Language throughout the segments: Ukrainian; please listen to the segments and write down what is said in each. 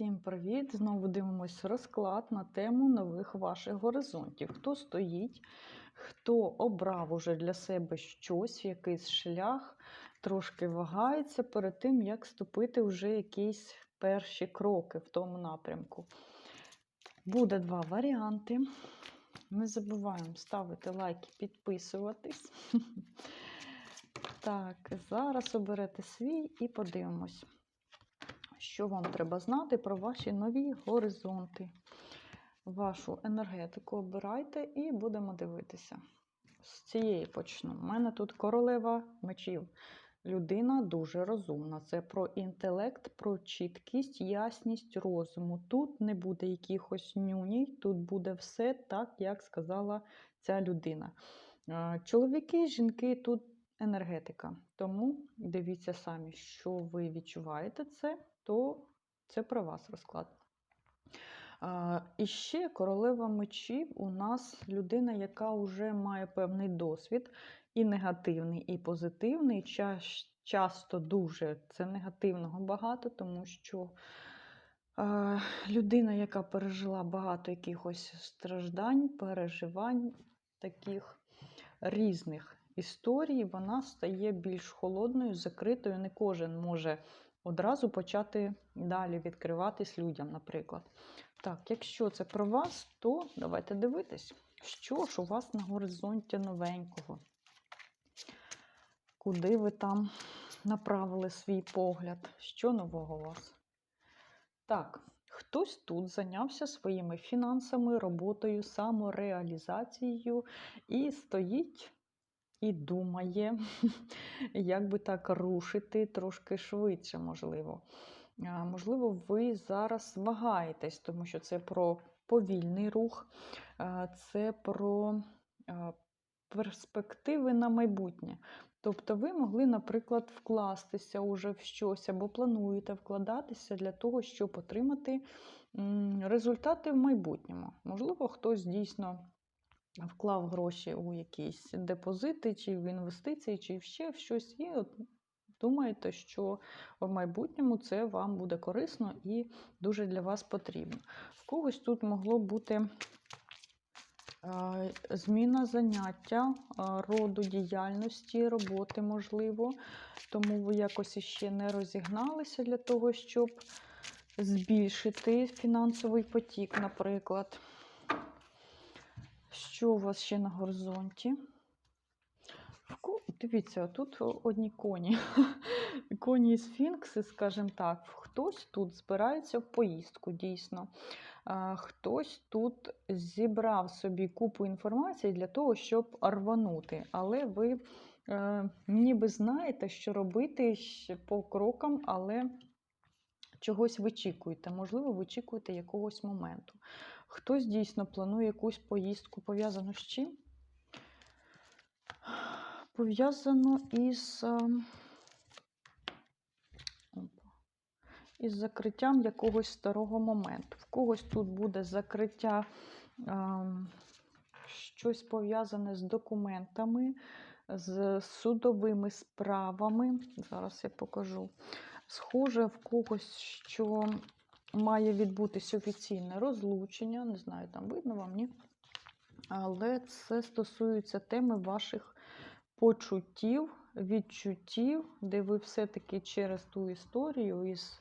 Всім привіт! Знову дивимось розклад на тему нових ваших горизонтів. Хто стоїть, хто обрав уже для себе щось, якийсь шлях, трошки вагається перед тим, як ступити вже якісь перші кроки в тому напрямку. Буде два варіанти. Не забуваємо ставити лайки, підписуватись. Так, зараз оберете свій і подивимось що вам треба знати про ваші нові горизонти. Вашу енергетику обирайте і будемо дивитися. З цієї почну. У мене тут королева мечів. Людина дуже розумна. Це про інтелект, про чіткість, ясність розуму. Тут не буде якихось нюній, тут буде все так, як сказала ця людина. Е, Чоловіки, жінки, тут енергетика. Тому дивіться самі, що ви відчуваєте це, то це про вас розклад. І ще королева мечів у нас людина, яка вже має певний досвід, і негативний, і позитивний. Часто дуже це негативного багато, тому що людина, яка пережила багато якихось страждань, переживань, таких різних історій, вона стає більш холодною, закритою. Не кожен може одразу почати далі відкриватись людям, наприклад. Так, якщо це про вас, то давайте дивитись, що ж у вас на горизонті новенького. Куди ви там направили свій погляд? Що нового у вас? Так, хтось тут зайнявся своїми фінансами, роботою, самореалізацією і стоїть і думає, як би так рушити трошки швидше, можливо. Можливо, ви зараз вагаєтесь, тому що це про повільний рух, це про перспективи на майбутнє. Тобто ви могли, наприклад, вкластися уже в щось або плануєте вкладатися для того, щоб отримати результати в майбутньому. Можливо, хтось дійсно вклав гроші у якісь депозити, чи в інвестиції, чи ще в щось, і от думаєте, що в майбутньому це вам буде корисно і дуже для вас потрібно. В когось тут могло бути зміна заняття, роду діяльності, роботи, можливо, тому ви якось іще не розігналися для того, щоб збільшити фінансовий потік, наприклад. Що у вас ще на горизонті? Дивіться, тут одні коні. Коні і сфінкси, скажімо так. Хтось тут збирається в поїздку, дійсно. Хтось тут зібрав собі купу інформації для того, щоб рванути. Але ви е, ніби знаєте, що робити по крокам, але чогось вичікуєте. Можливо, вичікуєте якогось моменту. Хтось дійсно планує якусь поїздку пов'язану з чим? Пов'язано із, е, із закриттям якогось старого моменту. В когось тут буде закриття ем, щось пов'язане з документами, з судовими справами. Зараз я покажу. Схоже, в когось, що має відбутись офіційне розлучення. Не знаю, там видно вам, ні? Але це стосується теми ваших почуттів, відчуттів, де ви все-таки через ту історію із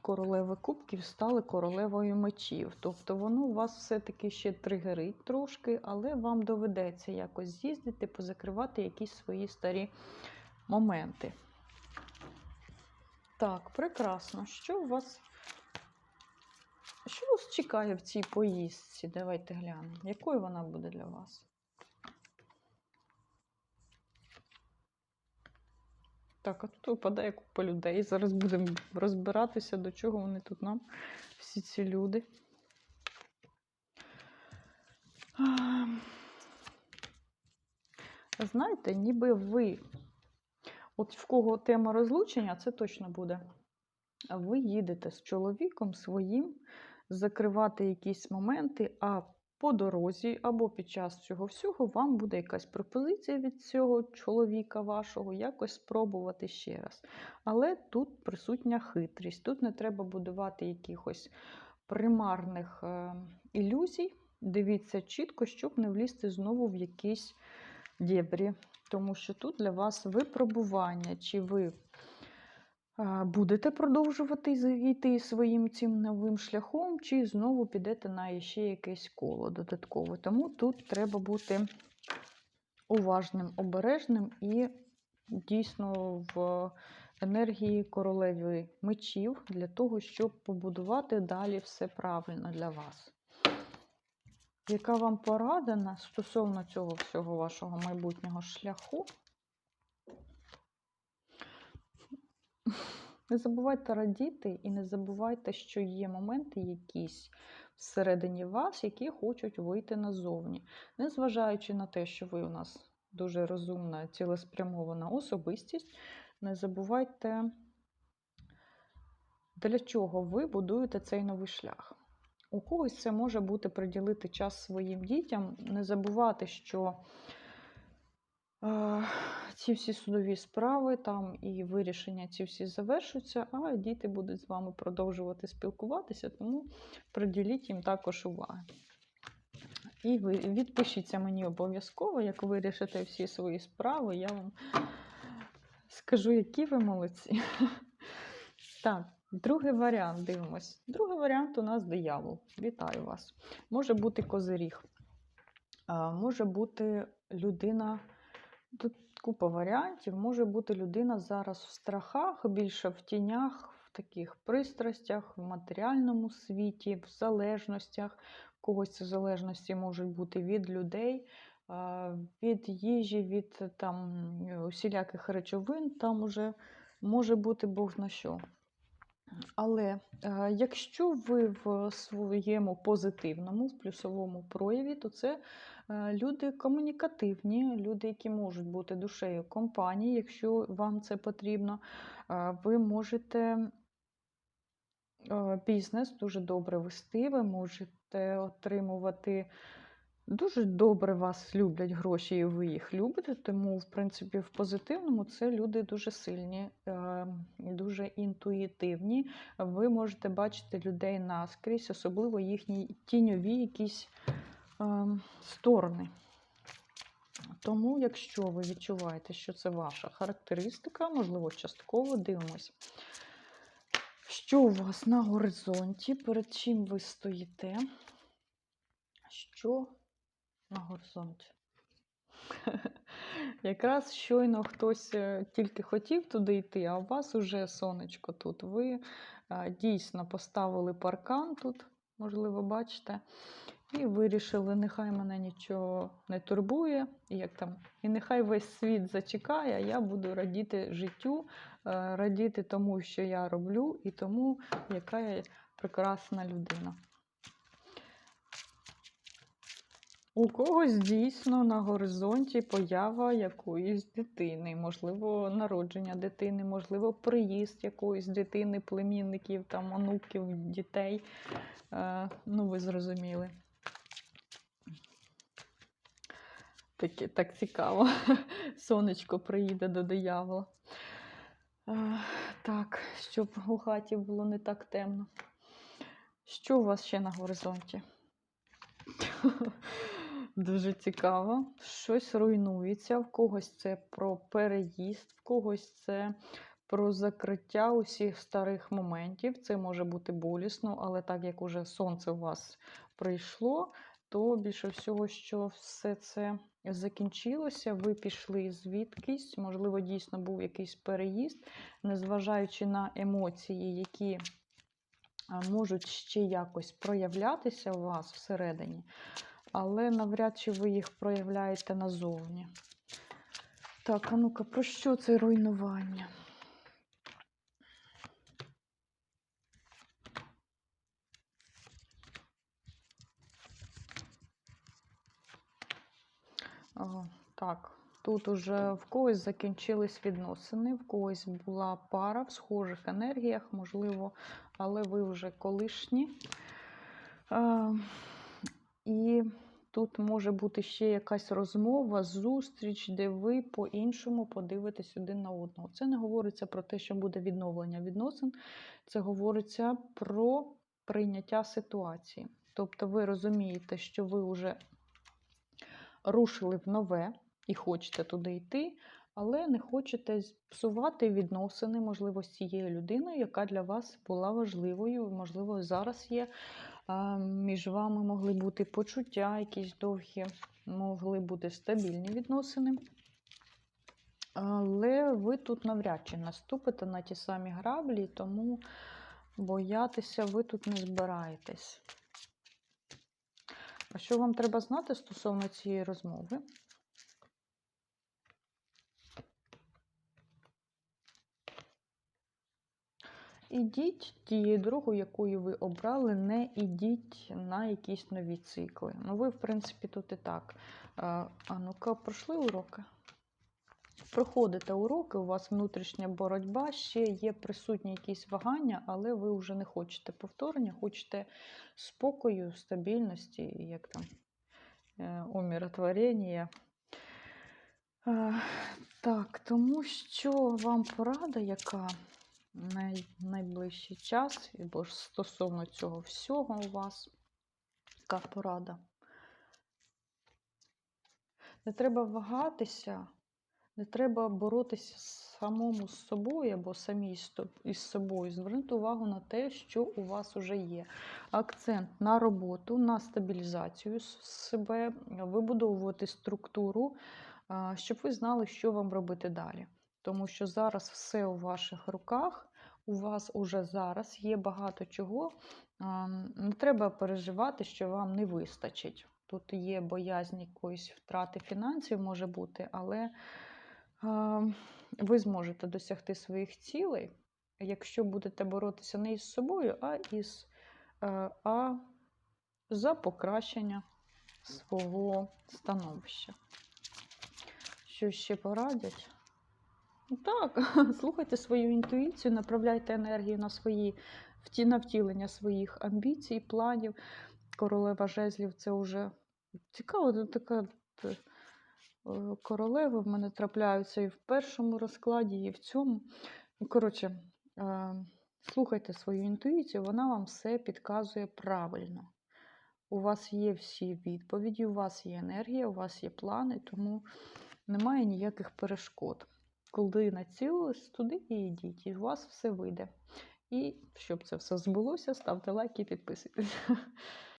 королеви кубків стали королевою мечів. Тобто воно вас все-таки ще тригерить трошки, але вам доведеться якось з'їздити, позакривати якісь свої старі моменти. Так, прекрасно. Що у вас? Що вас чекає в цій поїздці? Давайте глянемо. Якою вона буде для вас? Так, а тут випадає купа людей. Зараз будемо розбиратися, до чого вони тут нам, всі ці люди. Знаєте, ніби ви, от в кого тема розлучення, це точно буде. Ви їдете з чоловіком своїм закривати якісь моменти, а по дорозі або під час цього всього вам буде якась пропозиція від цього чоловіка вашого, якось спробувати ще раз. Але тут присутня хитрість. Тут не треба будувати якихось примарних е, ілюзій. Дивіться чітко, щоб не влізти знову в якісь дєбрі. Тому що тут для вас випробування, чи ви будете продовжувати йти своїм цим новим шляхом, чи знову підете на ще якесь коло додаткове. Тому тут треба бути уважним, обережним і дійсно в енергії королеви мечів для того, щоб побудувати далі все правильно для вас. Яка вам порадена стосовно цього всього вашого майбутнього шляху? Не забувайте радіти і не забувайте, що є моменти якісь всередині вас, які хочуть вийти назовні. Незважаючи на те, що ви у нас дуже розумна, цілеспрямована особистість, не забувайте, для чого ви будуєте цей новий шлях. У когось це може бути приділити час своїм дітям, не забувати, що ці всі судові справи там і вирішення ці всі завершуються, а діти будуть з вами продовжувати спілкуватися, тому приділіть їм також уваги. І ви відпишіться мені обов'язково, як вирішите всі свої справи, я вам скажу, які ви молодці. Так, другий варіант дивимось. Другий варіант у нас диявол. Вітаю вас. Може бути козиріг, може бути людина. Тут купа варіантів. Може бути людина зараз в страхах, більше в тінях, в таких пристрастях, в матеріальному світі, в залежностях. В Когось ці залежності можуть бути від людей, від їжі, від там усіляких речовин. Там уже може бути Бог на що. Але е, якщо ви в своєму позитивному, в плюсовому прояві, то це люди комунікативні, люди, які можуть бути душею компанії, якщо вам це потрібно, Е, ви можете е, бізнес дуже добре вести, ви можете отримувати. Дуже добре вас люблять гроші, і ви їх любите, тому, в принципі, в позитивному це люди дуже сильні, е, дуже інтуїтивні. Ви можете бачити людей наскрізь, особливо їхні тіньові якісь е, сторони. Тому, якщо ви відчуваєте, що це ваша характеристика, можливо, частково дивимось, що у вас на горизонті, перед чим ви стоїте, що на горизонті. Якраз щойно хтось е, тільки хотів туди йти, а у вас уже сонечко тут. Ви е, дійсно поставили паркан тут, можливо, бачите, і вирішили, нехай мене нічого не турбує, як там, і нехай весь світ зачекає, я буду радіти життю, е, радіти тому, що я роблю, і тому, яка я прекрасна людина. У когось дійсно на горизонті поява якоїсь дитини, можливо, народження дитини, можливо, приїзд якоїсь дитини, племінників, там, онуків, дітей. Е, ну, ви зрозуміли. Таке, так цікаво. Сонечко приїде до диявола. Так, щоб у хаті було не так темно. Що у вас ще на горизонті? Дуже цікаво. Щось руйнується, в когось це про переїзд, в когось це про закриття усіх старих моментів. Це може бути болісно, але так як уже сонце у вас прийшло, то більше всього, що все це закінчилося, ви пішли звідкись, можливо, дійсно був якийсь переїзд, незважаючи на емоції, які можуть ще якось проявлятися у вас всередині, але навряд чи ви їх проявляєте назовні. Так, а ну-ка, про що це руйнування? Так, тут уже в когось закінчились відносини, в когось була пара в схожих енергіях, можливо, але ви вже колишні. І тут може бути ще якась розмова, зустріч, де ви по-іншому подивитесь один на одного. Це не говориться про те, що буде відновлення відносин, це говориться про прийняття ситуації. Тобто ви розумієте, що ви вже рушили в нове і хочете туди йти, але не хочете псувати відносини, можливо, з цією людиною, яка для вас була важливою, можливо, зараз є. Між вами могли бути почуття, якісь довгі, могли бути стабільні відносини. Але ви тут навряд чи наступите на ті самі граблі, тому боятися ви тут не збираєтесь. А що вам треба знати стосовно цієї розмови? Ідіть тією дорогою, якою ви обрали, не ідіть на якісь нові цикли. Ну, ви, в принципі, тут і так. А ну-ка, пройшли уроки? Проходите уроки, у вас внутрішня боротьба, ще є присутні якісь вагання, але ви вже не хочете повторення, хочете спокою, стабільності, як там е, умиротворення. Так, тому що вам порада, яка най, найближчий час, або ж стосовно цього всього у вас, яка порада. Не треба вагатися, не треба боротися самому з собою або самій із собою. Звернути увагу на те, що у вас вже є. Акцент на роботу, на стабілізацію себе, вибудовувати структуру, щоб ви знали, що вам робити далі. Тому що зараз все у ваших руках, у вас уже зараз є багато чого. Не треба переживати, що вам не вистачить. Тут є боязнь якоїсь втрати фінансів, може бути, але ви зможете досягти своїх цілей, якщо будете боротися не із собою, а із е, а за покращення свого становища. Що ще порадять? Ну, Так, слухайте свою інтуїцію, направляйте енергію на свої на втілення своїх амбіцій, планів. Королева жезлів це вже цікаво, така е, королеви в мене трапляються і в першому розкладі, і в цьому. Ну, Коротше, е, слухайте свою інтуїцію, вона вам все підказує правильно. У вас є всі відповіді, у вас є енергія, у вас є плани, тому немає ніяких перешкод. Коли націлились, туди і йдіть, і у вас все вийде. І щоб це все збулося, ставте лайк і підписуйтесь.